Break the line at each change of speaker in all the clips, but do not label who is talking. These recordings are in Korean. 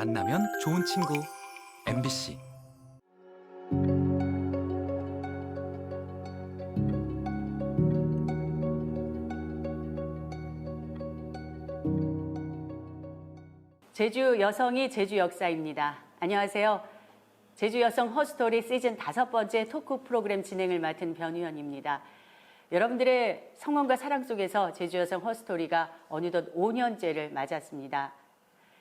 만나면 좋은 친구 MBC
제주 여성이 제주 역사입니다. 안녕하세요. 제주 여성 허스토리 시즌 다섯 번째 토크 프로그램 진행을 맡은 변희연입니다. 여러분들의 성원과 사랑 속에서 제주 여성 허스토리가 어느덧 5년째를 맞았습니다.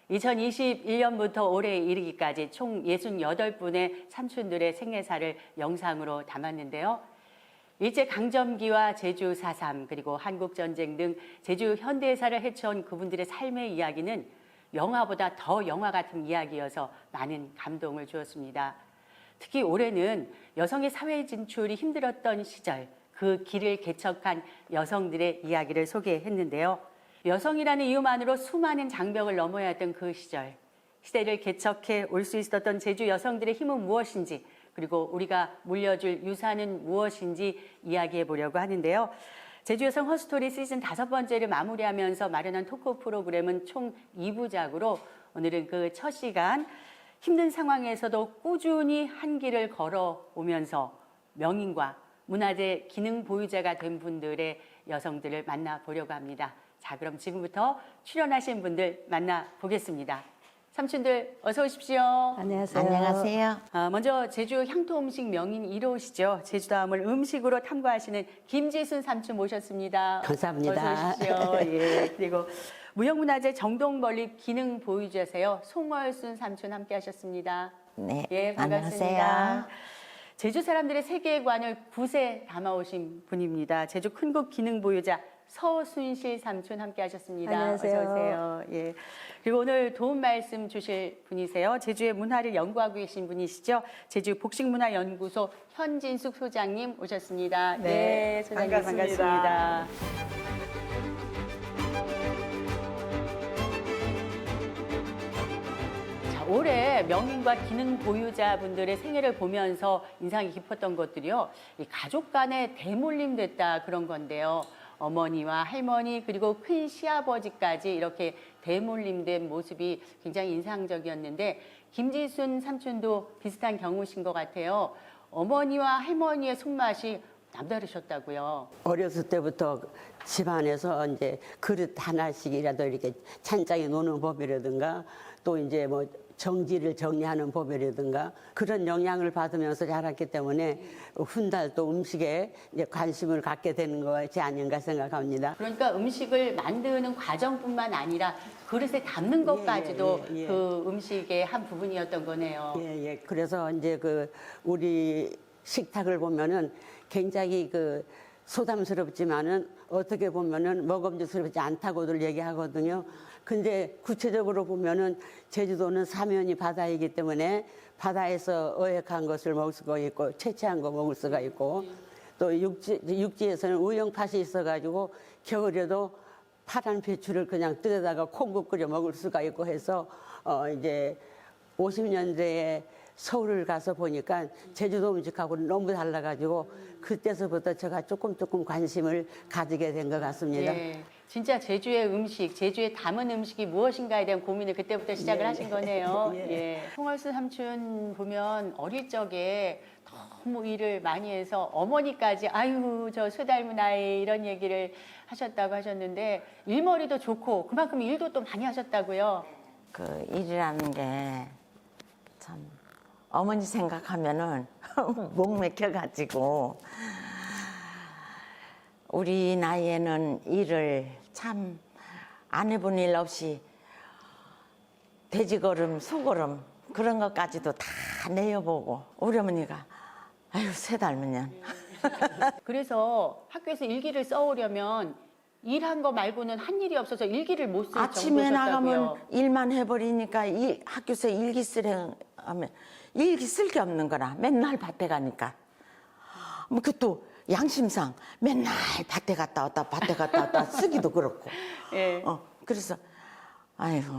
2021년부터 올해에 이르기까지 총 68분의 삼촌들의 생애사를 영상으로 담았는데요. 일제 강점기와 제주 4.3 그리고 한국 전쟁 등 제주 현대사를 헤쳐온 그분들의 삶의 이야기는 영화보다 더 영화 같은 이야기여서 많은 감동을 주었습니다. 특히 올해는 여성의 사회 진출이 힘들었던 시절 그 길을 개척한 여성들의 이야기를 소개했는데요. 여성이라는 이유만으로 수많은 장벽을 넘어야 했던 그 시절 시대를 개척해 올 수 있었던 제주 여성들의 힘은 무엇인지 그리고 우리가 물려줄 유산은 무엇인지 이야기해 보려고 하는데요. 제주 여성 허스토리 시즌 다섯 번째를 마무리하면서 마련한 토크 프로그램은 총 2부작으로 오늘은 그 첫 시간 힘든 상황에서도 꾸준히 한 길을 걸어오면서 명인과 문화재 기능 보유자가 된 분들의 여성들을 만나보려고 합니다. 자, 그럼 지금부터 출연하신 분들 만나보겠습니다. 삼촌들 어서 오십시오.
안녕하세요.
안녕하세요.
아, 먼저 제주 향토 음식 명인 1호시죠. 제주도함을 음식으로 탐구하시는 김지순 삼촌 모셨습니다.
감사합니다.
어서 오십시오. 예. 그리고 무형문화재 정동벌립 기능 보유자세요. 송월순 삼촌 함께 하셨습니다.
네,
예, 반갑습니다.
안녕하세요.
제주 사람들의 세계관을 굿에 담아오신 분입니다. 제주 큰국 기능 보유자 서순실 삼촌 함께 하셨습니다.
안녕하세요.
어서 오세요. 예. 그리고 오늘 도움 말씀 주실 분이세요. 제주의 문화를 연구하고 계신 분이시죠. 제주 복식문화연구소 현진숙 소장님 오셨습니다.
네,
소장님
반갑습니다.
반갑습니다. 자, 올해 명인과 기능 보유자분들의 생애를 보면서 인상이 깊었던 것들이요. 이 가족 간에 대물림 됐다 그런 건데요. 어머니와 할머니 그리고 큰 시아버지까지 이렇게 대물림된 모습이 굉장히 인상적이었는데 김지순 삼촌도 비슷한 경우신 것 같아요. 어머니와 할머니의 손맛이 남다르셨다고요.
어렸을 때부터 집안에서 이제 그릇 하나씩이라도 이렇게 찬장에 놓는 법이라든가 또 이제 뭐 정지를 정리하는 법이라든가 그런 영향을 받으면서 자랐기 때문에 훗날 또 음식에 이제 관심을 갖게 되는 것이 아닌가 생각합니다.
그러니까 음식을 만드는 과정뿐만 아니라 그릇에 담는 것까지도
예, 예, 예.
그 음식의 한 부분이었던 거네요.
예, 예. 그래서 이제 그 우리 식탁을 보면은 굉장히 그 소담스럽지만은 어떻게 보면은 먹음직스럽지 않다고들 얘기하거든요. 근데 구체적으로 보면은 제주도는 사면이 바다이기 때문에 바다에서 어획한 것을 먹을 수가 있고 채취한 거 먹을 수가 있고 또 육지, 육지에서는 우영팥이 있어가지고 겨울에도 파란 배추를 그냥 뜯어다가 콩국 끓여 먹을 수가 있고 해서 어 이제 50년대에 서울을 가서 보니까 제주도 음식하고는 너무 달라가지고 그때서부터 제가 조금 조금 관심을 가지게 된 것 같습니다.
예, 진짜 제주의 음식, 제주에 담은 음식이 무엇인가에 대한 고민을 그때부터 시작을
예,
하신
예.
거네요.
예.
예. 송월수 삼촌 보면 어릴 적에 너무 일을 많이 해서 어머니까지 아유 저 쇠 닮은 아이 이런 얘기를 하셨다고 하셨는데 일머리도 좋고 그만큼 일도 또 많이 하셨다고요.
그 일이라는 게 참 어머니 생각하면은 목 맥혀가지고 우리 나이에는 일을 참 안 해본 일 없이 돼지걸음, 소걸음 그런 것까지도 다 내어보고 우리 어머니가 아유 새 닮은 년
그래서 학교에서 일기를 써오려면 일한 거 말고는 한 일이 없어서 일기를 못쓸
아침에. 나가면 일만 해버리니까 일, 학교에서 일기 쓰려 하면 일기 쓸게 없는 거라 맨날 밭에 가니까. 뭐그또 양심상 맨날 밭에 갔다 왔다 밭에 갔다 왔다 쓰기도 그렇고.
예.
어 그래서 아이고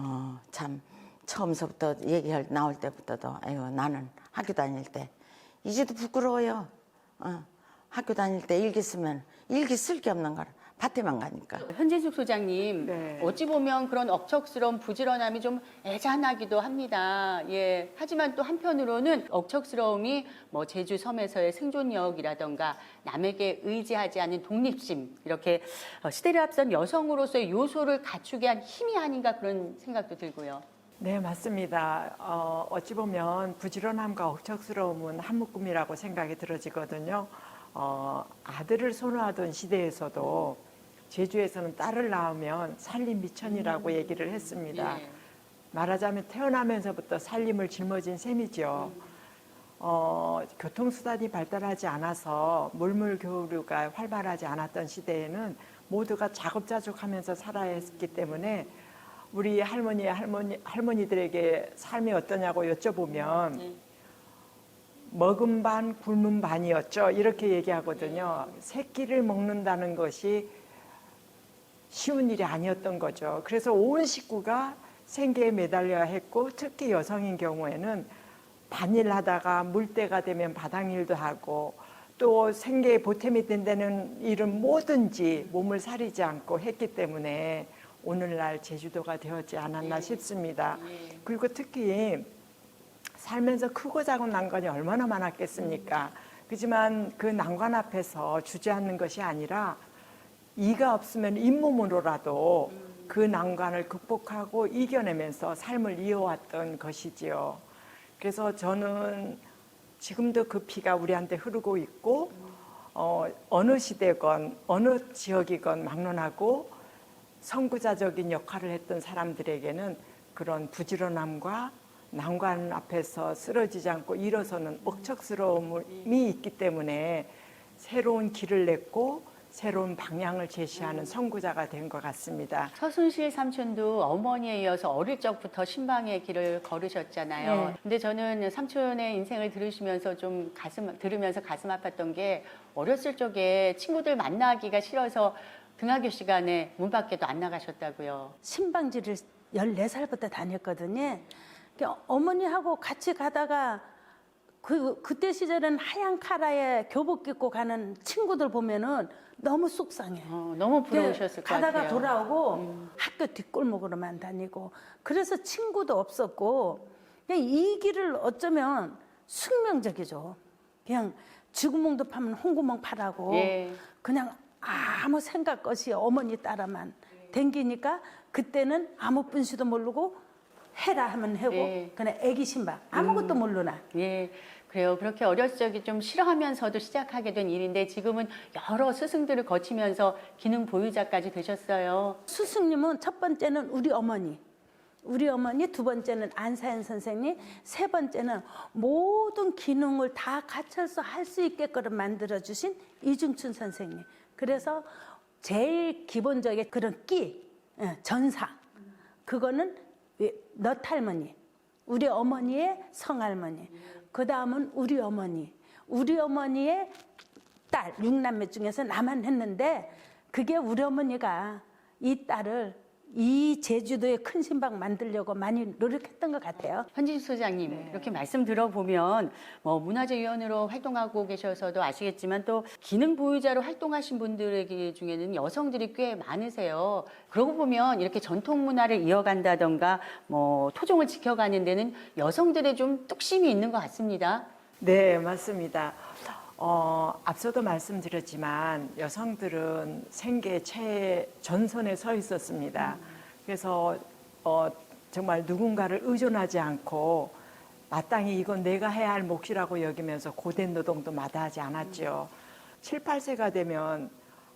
참 처음서부터 얘기할 나올 때부터도 아이고 나는 학교 다닐 때 이제도 부끄러워요. 어, 학교 다닐 때 일기 쓰면 일기 쓸 게 없는 거라 밭에만 가니까.
현진숙 소장님,
네.
어찌 보면 그런 억척스러운 부지런함이 좀 애잔하기도 합니다. 예. 하지만 또 한편으로는 억척스러움이 뭐 제주 섬에서의 생존력이라던가 남에게 의지하지 않는 독립심, 이렇게 어, 시대를 앞선 여성으로서의 요소를 갖추게 한 힘이 아닌가 그런 생각도 들고요.
네, 맞습니다. 어, 어찌 보면 부지런함과 억척스러움은 한 묶음이라고 생각이 들어지거든요. 어, 아들을 선호하던 시대에서도 제주에서는 딸을 낳으면 살림 미천이라고 얘기를 했습니다.
예.
말하자면 태어나면서부터 살림을 짊어진 셈이죠. 어, 교통수단이 발달하지 않아서 물물 교류가 활발하지 않았던 시대에는 모두가 자급자족하면서 살아야 했기 때문에 우리 할머니, 할머니, 할머니들에게 삶이 어떠냐고 여쭤보면
네.
먹은 반, 굶은 반이었죠. 이렇게 얘기하거든요. 새끼를 먹는다는 것이 쉬운 일이 아니었던 거죠. 그래서 온 식구가 생계에 매달려야 했고 특히 여성인 경우에는 반일 하다가 물때가 되면 바닥일도 하고 또 생계에 보탬이 된다는 일은 뭐든지 몸을 사리지 않고 했기 때문에 오늘날 제주도가 되었지 않았나 싶습니다. 그리고 특히 살면서 크고 작은 난관이 얼마나 많았겠습니까? 그지만 그 난관 앞에서 주저앉는 것이 아니라 이가 없으면 잇몸으로라도 그 난관을 극복하고 이겨내면서 삶을 이어왔던 것이지요. 그래서 저는 지금도 그 피가 우리한테 흐르고 있고 어, 어느 시대건 어느 지역이건 막론하고 선구자적인 역할을 했던 사람들에게는 그런 부지런함과 난관 앞에서 쓰러지지 않고 일어서는 억척스러움이 있기 때문에 새로운 길을 냈고 새로운 방향을 제시하는 선구자가 된 것 같습니다.
서순실 삼촌도 어머니에 이어서 어릴 적부터 신방의 길을 걸으셨잖아요.
네.
근데 저는 삼촌의 인생을 들으시면서 좀 가슴 들으면서 가슴 아팠던 게 어렸을 적에 친구들 만나기가 싫어서 등하교 시간에 문 밖에도 안 나가셨다고요.
신방지를 14살부터 다녔거든요. 어머니하고 같이 가다가 그, 그때 시절엔 하얀 카라에 교복 입고 가는 친구들 보면은 너무 속상해.
어, 너무 부러우셨을 것
가다가
같아요. 음.
돌아오고 학교 뒷골목으로만 다니고 그래서 친구도 없었고 그냥 이 길을 어쩌면 숙명적이죠. 그냥 쥐구멍도 파면 홍구멍 파라고
예.
그냥 아무 생각 없이 어머니 따라만 댕기니까 그때는 아무 분수도 모르고 해라 하면 해고
예.
그냥 애기 신발 아무것도 모르나
예, 그래요. 그렇게 어렸을 적에 좀 싫어하면서도 시작하게 된 일인데 지금은 여러 스승들을 거치면서 기능 보유자까지 되셨어요.
스승님은 첫 번째는 우리 어머니 우리 어머니 두 번째는 안사연 선생님 세 번째는 모든 기능을 다 갖춰서 할 수 있게끔 만들어 주신 이중춘 선생님 그래서 제일 기본적인 그런 끼 예, 전사 그거는 넛 할머니. 우리 어머니의 성할머니. 그 다음은 우리 어머니. 우리 어머니의 딸 육남매 중에서 나만 했는데 그게 우리 어머니가 이 딸을 이 제주도의 큰 신방 만들려고 많이 노력했던 것 같아요.
현진수 소장님 이렇게 말씀 들어보면 뭐 문화재위원으로 활동하고 계셔서도 아시겠지만 또 기능 보유자로 활동하신 분들 중에는 여성들이 꽤 많으세요. 그러고 보면 이렇게 전통 문화를 이어간다던가 뭐 토종을 지켜가는 데는 여성들의 좀 뚝심이 있는 것 같습니다.
네, 맞습니다. 어, 앞서도 말씀드렸지만 여성들은 생계 최 전선에 서 있었습니다. 그래서 어, 정말 누군가를 의존하지 않고 마땅히 이건 내가 해야 할 몫이라고 여기면서 고된 노동도 마다하지 않았죠. 7, 8세가 되면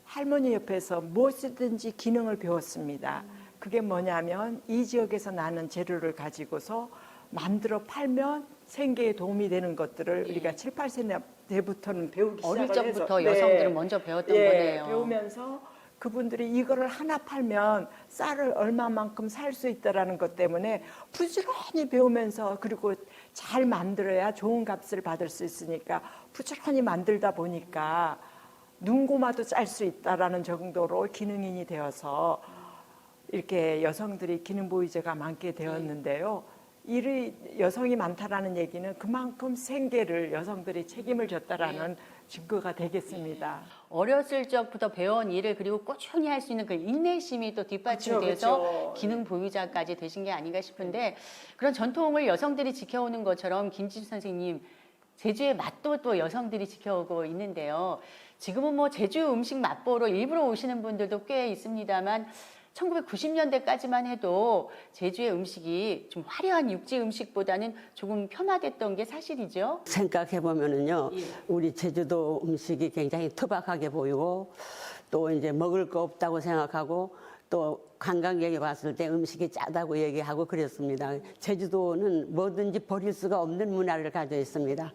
할머니 옆에서 무엇이든지 기능을 배웠습니다. 그게 뭐냐면 이 지역에서 나는 재료를 가지고서 만들어 팔면 생계에 도움이 되는 것들을 우리가 7, 8세 때부터는 배우기
예. 어릴
시작을
적부터
해서
여성들은 먼저 배웠던
예,
거네요.
배우면서 그분들이 이거를 하나 팔면 쌀을 얼마만큼 살 수 있다라는 것 때문에 부지런히 배우면서 그리고 잘 만들어야 좋은 값을 받을 수 있으니까 부지런히 만들다 보니까 눈고마도 짤 수 있다라는 정도로 기능인이 되어서 이렇게 여성들이 기능 보유자가 많게 되었는데요. 일이 여성이 많다라는 얘기는 그만큼 생계를 여성들이 책임을 졌다라는 증거가 되겠습니다.
어렸을 적부터 배워온 일을 그리고 꾸준히 할 수 있는 그 인내심이 또 뒷받침돼서
그쵸.
기능 보유자까지 되신 게 아닌가 싶은데 그런 전통을 여성들이 지켜오는 것처럼 김지수 선생님 제주의 맛도 또 여성들이 지켜오고 있는데요. 지금은 뭐 제주 음식 맛보러 일부러 오시는 분들도 꽤 있습니다만 1990년대까지만 해도 제주의 음식이 좀 화려한 육지 음식보다는 조금 폄하됐던 게 사실이죠.
생각해 보면은요,
예.
우리 제주도 음식이 굉장히 투박하게 보이고 또 이제 먹을 거 없다고 생각하고 또 관광객이 왔을 때 음식이 짜다고 얘기하고 그랬습니다. 제주도는 뭐든지 버릴 수가 없는 문화를 가지고 있습니다.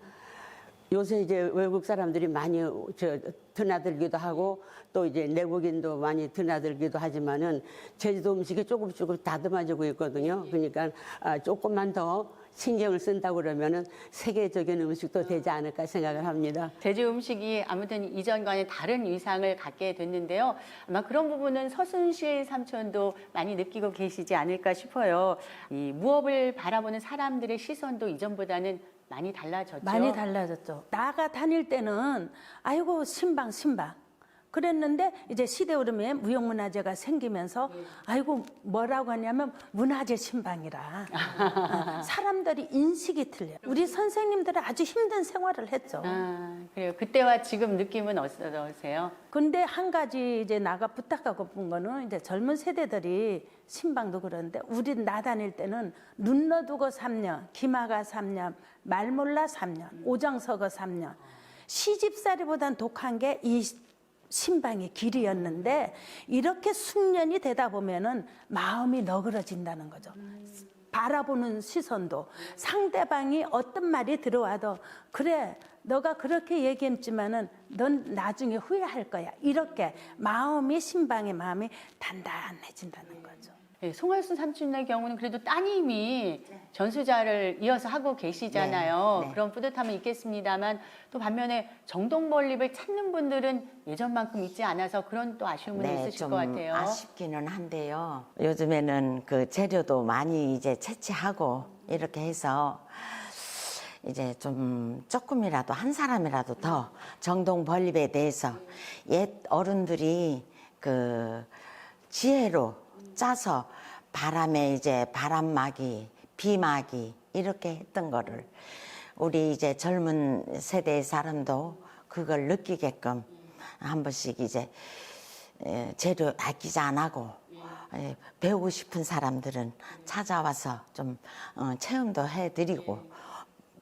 요새 이제 외국 사람들이 많이 저 드나들기도 하고 또 이제 내국인도 많이 드나들기도 하지만은 제주도 음식이 조금 조금 다듬어지고 있거든요. 그러니까 아, 조금만 더 신경을 쓴다고 그러면은 세계적인 음식도 되지 않을까 생각을 합니다.
제주 음식이 아무튼 이전과는 다른 위상을 갖게 됐는데요. 아마 그런 부분은 서순실 삼촌도 많이 느끼고 계시지 않을까 싶어요. 이 무업을 바라보는 사람들의 시선도 이전보다는 많이 달라졌죠.
많이 달라졌죠. 나가 다닐 때는 아이고 신방 신방 그랬는데 이제 시대 흐름에 무형문화재가 생기면서 아이고 뭐라고 하냐면 문화재 신방이라 어, 사람들이 인식이 틀려. 우리 선생님들은 아주 힘든 생활을 했죠.
아, 그래요. 그때와 지금 느낌은 어떠세요?
근데 한 가지 이제 나가 부탁하고 본 거는 이제 젊은 세대들이 신방도 그런데 우리 나 다닐 때는 눈 넣두고 3년, 기마가 3년, 말몰라 3년, 오정서거 3년. 시집살이보단 독한 게 이 신방의 길이었는데 이렇게 숙련이 되다 보면은 마음이 너그러진다는 거죠. 바라보는 시선도 상대방이 어떤 말이 들어와도 그래 너가 그렇게 얘기했지만은 넌 나중에 후회할 거야 이렇게 마음이 신방의 마음이 단단해진다는 거죠.
예, 송할순 삼촌의 경우는 그래도 따님이 전수자를 이어서 하고 계시잖아요.
네, 네.
그런 뿌듯함은 있겠습니다만 또 반면에 정동벌립을 찾는 분들은 예전만큼 있지 않아서 그런 또 아쉬움은 있으실
네,
좀것 같아요.
아쉽기는 한데요. 요즘에는 그 재료도 많이 이제 채취하고 이렇게 해서 이제 좀 조금이라도 한 사람이라도 더 정동 건립에 대해서 옛 어른들이 그 지혜로 짜서 바람에 이제 바람막이, 비막이 이렇게 했던 거를 우리 이제 젊은 세대의 사람도 그걸 느끼게끔 한 번씩 이제 에, 재료 아끼지 안 하고 에, 배우고 싶은 사람들은 찾아와서 좀 어, 체험도 해드리고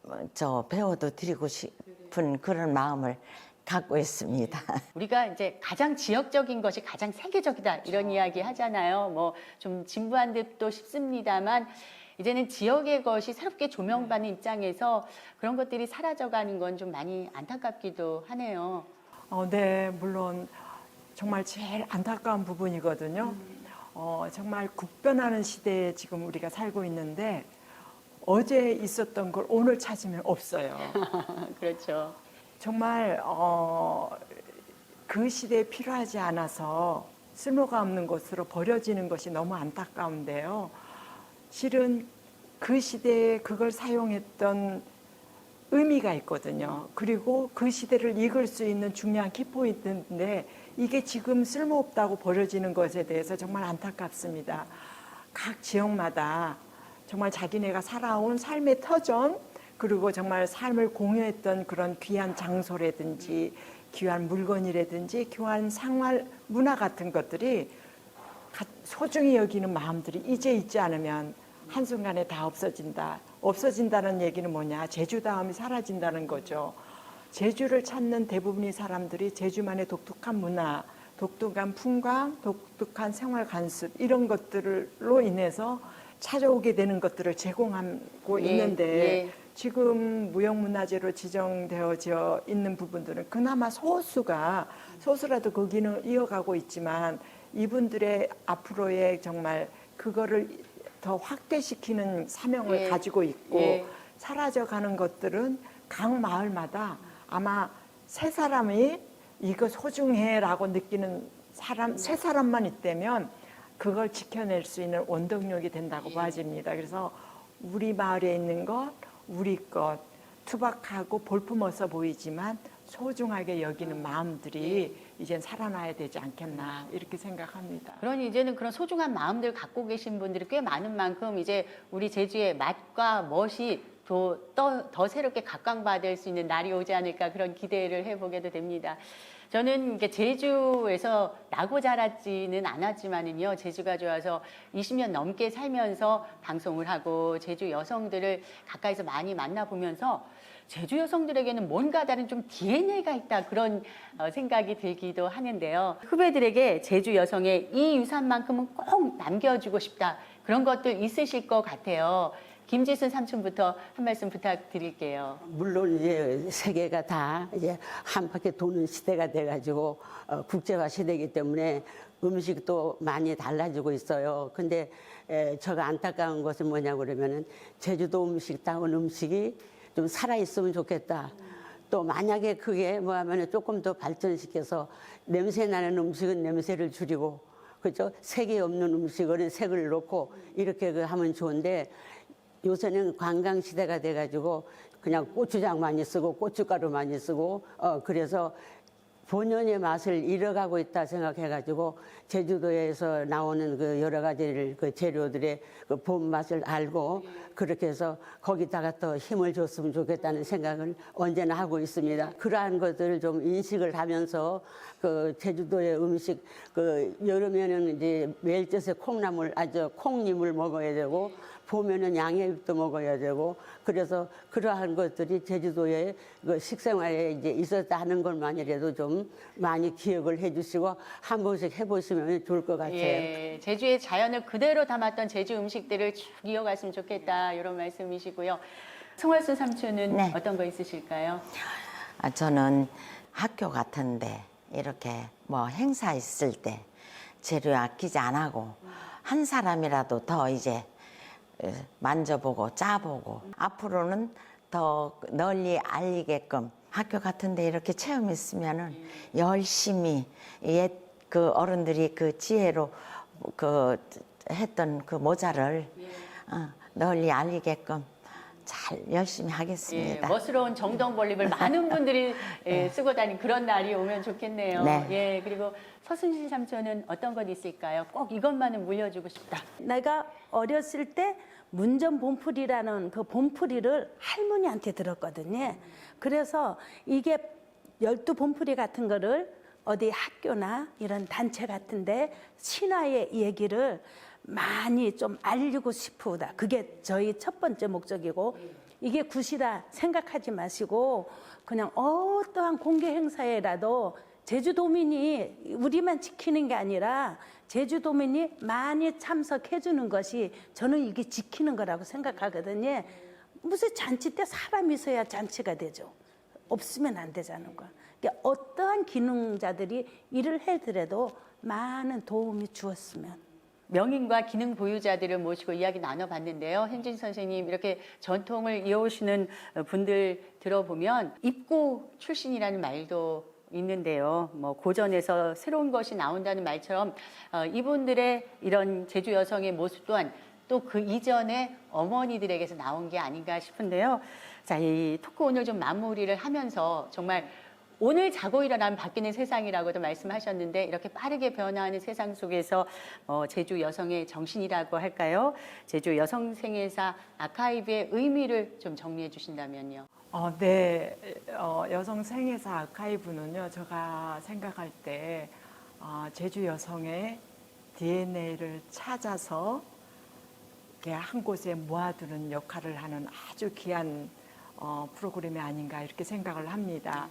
어, 저 배워도 드리고 싶은 그런 마음을 갖고 있습니다.
우리가 이제 가장 지역적인 것이 가장 세계적이다 이런 이야기 하잖아요. 뭐 좀 진부한 듯도 싶습니다만 이제는 지역의 것이 새롭게 조명받는 입장에서 그런 것들이 사라져가는 건 좀 많이 안타깝기도 하네요.
어, 네, 물론 정말 제일 안타까운 부분이거든요. 어, 정말 급변하는 시대에 지금 우리가 살고 있는데 어제 있었던 걸 오늘 찾으면 없어요.
그렇죠.
정말 어, 그 시대에 필요하지 않아서 쓸모가 없는 것으로 버려지는 것이 너무 안타까운데요. 실은 그 시대에 그걸 사용했던 의미가 있거든요. 그리고 그 시대를 이끌 수 있는 중요한 키포인트인데 이게 지금 쓸모없다고 버려지는 것에 대해서 정말 안타깝습니다. 각 지역마다 정말 자기네가 살아온 삶의 터전 그리고 정말 삶을 공유했던 그런 귀한 장소라든지 귀한 물건이라든지 귀한 생활 문화 같은 것들이 가- 소중히 여기는 마음들이 이제 있지 않으면 한순간에 다 없어진다. 없어진다는 얘기는 뭐냐? 제주다움이 사라진다는 거죠. 제주를 찾는 대부분의 사람들이 제주만의 독특한 문화, 독특한 풍광, 독특한 생활 관습 이런 것들로 인해서 찾아오게 되는 것들을 제공하고
예,
있는데
예.
지금 무형문화재로 지정되어져 있는 부분들은 그나마 소수가 소수라도 그 기능을 이어가고 있지만 이분들의 앞으로의 정말 그거를 더 확대시키는 사명을
예.
가지고 있고
예.
사라져가는 것들은 각 마을마다 아마 세 사람이 이거 소중해라고 느끼는 사람 세 사람만 있다면 그걸 지켜낼 수 있는 원동력이 된다고 봐집니다. 그래서 우리 마을에 있는 것, 우리 것 투박하고 볼품없어 보이지만 소중하게 여기는 마음들이 이젠 살아나야 되지 않겠나 이렇게 생각합니다.
그러니 이제는 그런 소중한 마음들 갖고 계신 분들이 꽤 많은 만큼 이제 우리 제주의 맛과 멋이 더, 더, 더 새롭게 각광받을 수 있는 날이 오지 않을까 그런 기대를 해보게도 됩니다. 저는 제주에서 나고 자랐지는 않았지만은요, 제주가 좋아서 20년 넘게 살면서 방송을 하고 제주 여성들을 가까이서 많이 만나보면서 제주 여성들에게는 뭔가 다른 좀 DNA가 있다 그런 어, 생각이 들기도 하는데요. 후배들에게 제주 여성의 이 유산만큼은 꼭 남겨주고 싶다 그런 것들 있으실 것 같아요. 김지순 삼촌부터 한 말씀 부탁드릴게요.
물론 이제 세계가 다 이제 한 바퀴 도는 시대가 돼가지고 어, 국제화 시대이기 때문에 음식도 많이 달라지고 있어요. 근데 에, 제가 안타까운 것은 뭐냐 그러면은 제주도 음식 다운 음식이 좀 살아 있으면 좋겠다. 또 만약에 그게 뭐 하면은 조금 더 발전시켜서 냄새 나는 음식은 냄새를 줄이고 그죠? 색이 없는 음식은 색을 넣고 이렇게 그 하면 좋은데 요새는 관광 시대가 돼가지고 그냥 고추장 많이 쓰고 고춧가루 많이 쓰고 어 그래서 본연의 맛을 잃어가고 있다 생각해가지고 제주도에서 나오는 그 여러 가지를 그 재료들의 그 본 맛을 알고 그렇게 해서 거기다가 또 힘을 줬으면 좋겠다는 생각을 언제나 하고 있습니다. 그러한 것들을 좀 인식을 하면서 그 제주도의 음식 그 여름에는 이제 멜젓에 콩나물 아주 콩잎을 먹어야 되고 봄에는 양해잎도 먹어야 되고 그래서 그러한 것들이 제주도의 그 식생활에 이제 있었다 하는 것만이라도 좀 많이 기억을 해주시고 한 번씩 해보시면 좋을 것 같아요.
예, 제주의 자연을 그대로 담았던 제주 음식들을 쭉 이어갔으면 좋겠다 이런 말씀이시고요. 송월순 삼촌은
네.
어떤 거 있으실까요?
아, 저는 학교 같은데 이렇게 뭐 행사 있을 때 재료 아끼지 안 하고 한 사람이라도 더 이제 에, 만져보고 짜보고. 앞으로는 더 널리 알리게끔 학교 같은데 이렇게 체험 있으면은 열심히 옛 그 어른들이 그 지혜로 그 했던 그 모자를 어, 널리 알리게끔 잘 열심히
예,
하겠습니다.
멋스러운 정덩벌립을 많은 분들이 예, 쓰고 다니는 그런 날이 오면 좋겠네요.
네.
예, 그리고 서순신 삼촌은 어떤 것 있을까요? 꼭 이것만은 물려주고 싶다.
내가 어렸을 때 문전 본풀이라는 그 본풀이를 할머니한테 들었거든요. 그래서 이게 열두 본풀이 같은 거를 어디 학교나 이런 단체 같은데 신화의 얘기를 많이 좀 알리고 싶으다. 그게 저희 첫 번째 목적이고 이게 굿이다 생각하지 마시고 그냥 어떠한 공개 행사에라도 제주도민이 우리만 지키는 게 아니라 제주도민이 많이 참석해 주는 것이 저는 이게 지키는 거라고 생각하거든요. 무슨 잔치 때 사람이 있어야 잔치가 되죠. 없으면 안 되자는 거야. 그러니까 어떠한 기능자들이 일을 해더라도 많은 도움이 주었으면.
명인과 기능 보유자들을 모시고 이야기 나눠봤는데요. hen진 선생님 이렇게 전통을 이어오시는 분들 들어보면 입고 출신이라는 말도 있는데요. 뭐 고전에서 새로운 것이 나온다는 말처럼 어, 이분들의 이런 제주 여성의 모습 또한 또 그 이전에 어머니들에게서 나온 게 아닌가 싶은데요. 자, 이 토크 오늘 좀 마무리를 하면서 정말 오늘 자고 일어나면 바뀌는 세상이라고도 말씀하셨는데 이렇게 빠르게 변화하는 세상 속에서 어, 제주 여성의 정신이라고 할까요? 제주 여성 생애사 아카이브의 의미를 좀 정리해 주신다면요.
어, 네, 어, 여성 생애사 아카이브는요, 제가 생각할 때 어, 제주 여성의 DNA를 찾아서 한 곳에 모아두는 역할을 하는 아주 귀한 어, 프로그램이 아닌가 이렇게 생각을 합니다.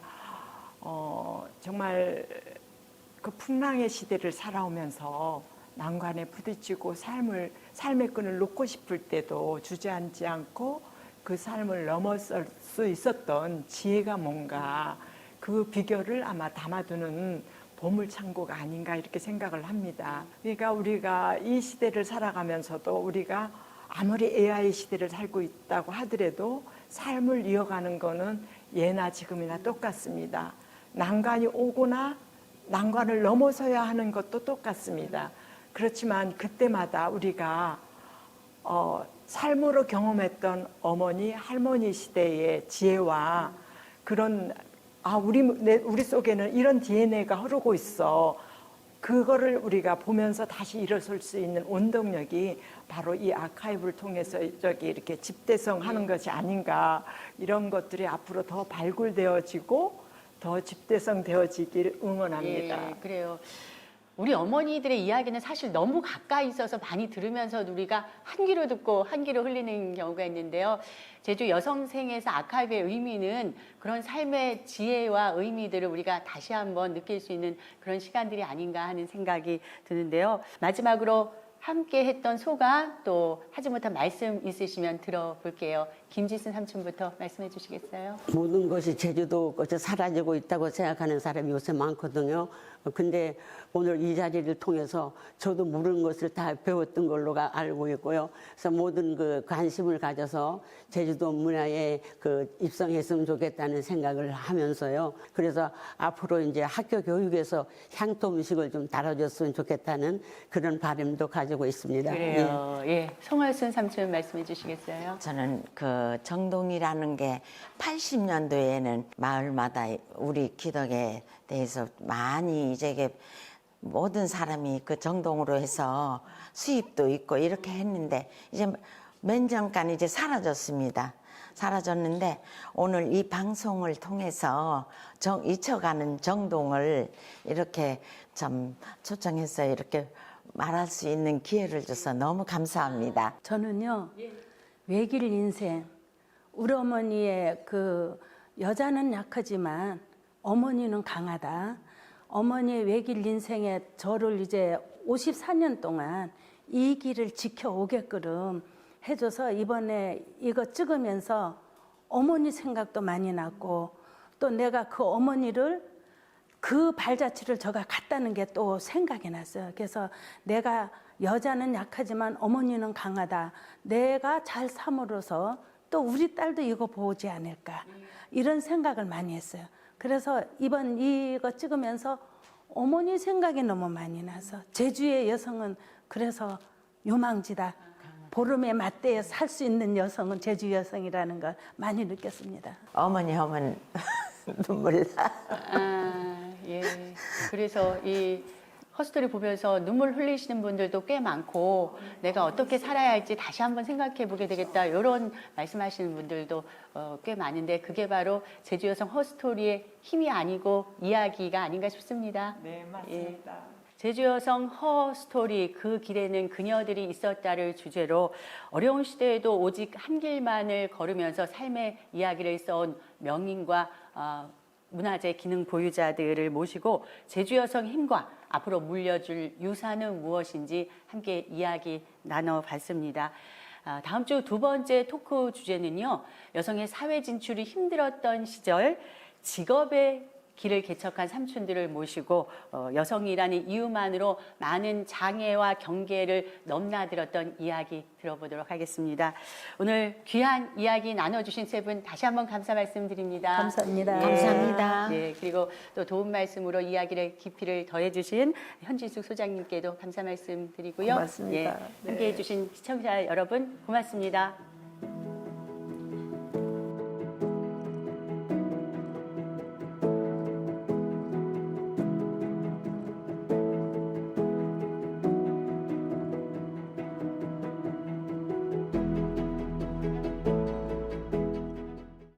어, 정말 그 풍랑의 시대를 살아오면서 난관에 부딪히고 삶을 삶의 끈을 놓고 싶을 때도 주저앉지 않고 그 삶을 넘어설 수 있었던 지혜가 뭔가 그 비결을 아마 담아두는 보물 창고가 아닌가 이렇게 생각을 합니다. 그러니까 우리가 이 시대를 살아가면서도 우리가 아무리 AI 시대를 살고 있다고 하더라도 삶을 이어가는 거는 예나 지금이나 똑같습니다. 난관이 오거나 난관을 넘어서야 하는 것도 똑같습니다. 그렇지만 그때마다 우리가 어, 삶으로 경험했던 어머니, 할머니 시대의 지혜와 그런 아 우리 내, 우리 속에는 이런 DNA가 흐르고 있어. 그거를 우리가 보면서 다시 일어설 수 있는 원동력이 바로 이 아카이브를 통해서 저기 이렇게 집대성 하는 것이 아닌가 이런 것들이 앞으로 더 발굴되어지고 더 집대성 되어지길 응원합니다.
예, 그래요. 우리 어머니들의 이야기는 사실 너무 가까이 있어서 많이 들으면서 우리가 한 귀로 듣고 한 귀로 흘리는 경우가 있는데요. 제주 여성생에서 아카이브의 의미는 그런 삶의 지혜와 의미들을 우리가 다시 한번 느낄 수 있는 그런 시간들이 아닌가 하는 생각이 드는데요. 마지막으로 함께 했던 소감 또 하지 못한 말씀 있으시면 들어볼게요. 김지순 삼촌부터 말씀해 주시겠어요?
모든 것이 제주도 것이 사라지고 있다고 생각하는 사람이 요새 많거든요. 근데 오늘 이 자리를 통해서 저도 모르는 것을 다 배웠던 걸로 가- 알고 있고요. 그래서 모든 그 관심을 가져서 제주도 문화에 그 입성했으면 좋겠다는 생각을 하면서요. 그래서 앞으로 이제 학교 교육에서 향토 음식을 좀 다뤄줬으면 좋겠다는 그런 바람도 가지고 있습니다. 예.
그래요. 예. 송할순 삼촌 말씀해 주시겠어요?
저는 그 정동이라는 게 80년도에는 마을마다 우리 기덕에 대해서 많이 이제 이게 모든 사람이 그 정동으로 해서 수입도 있고 이렇게 했는데 이제 몇 년간 이제 사라졌습니다. 사라졌는데 오늘 이 방송을 통해서 정, 잊혀가는 정동을 이렇게 참 초청해서 이렇게 말할 수 있는 기회를 줘서 너무 감사합니다.
저는요 외길 인생 우리 어머니의 그 여자는 약하지만 어머니는 강하다. 어머니의 외길 인생에 저를 이제 54년 동안 이 길을 지켜오게끔 해줘서 이번에 이거 찍으면서 어머니 생각도 많이 났고 또 내가 그 어머니를 그 발자취를 저가 갔다는 게 또 생각이 났어요. 그래서 내가 여자는 약하지만 어머니는 강하다. 내가 잘 삼으로서 또 우리 딸도 이거 보지 않을까. 이런 생각을 많이 했어요. 그래서 이번 이거 찍으면서 어머니 생각이 너무 많이 나서 제주의 여성은 그래서 요망지다. 보름에 맞대어 살수 있는 여성은 제주 여성이라는 걸 많이 느꼈습니다.
어머니 하면 눈물 나.
아, 예. 그래서 이 허스토리 보면서 눈물 흘리시는 분들도 꽤 많고 내가 어떻게 살아야 할지 다시 한번 생각해 보게 되겠다 이런 말씀하시는 분들도 어, 꽤 많은데 그게 바로 제주 여성 허스토리의 힘이 아니고 이야기가 아닌가 싶습니다.
네, 맞습니다.
제주 여성 허 스토리 그 길에는 그녀들이 있었다를 주제로 어려운 시대에도 오직 한 길만을 걸으면서 삶의 이야기를 써온 명인과 어, 문화재 기능 보유자들을 모시고 제주 여성 힘과 앞으로 물려줄 유산은 무엇인지 함께 이야기 나눠봤습니다. 아, 다음 주 두 번째 토크 주제는요. 여성의 사회 진출이 힘들었던 시절 직업의 길을 개척한 삼촌들을 모시고 어, 여성이라는 이유만으로 많은 장애와 경계를 넘나들었던 이야기 들어보도록 하겠습니다. 오늘 귀한 이야기 나눠주신 세 분 다시 한번 감사 말씀드립니다.
감사합니다.
감사합니다.
네, 그리고 또 도움 말씀으로 이야기를 깊이를 더해주신 현진숙 소장님께도 감사 말씀드리고요.
고맙습니다.
예, 함께해 주신 시청자 여러분 고맙습니다.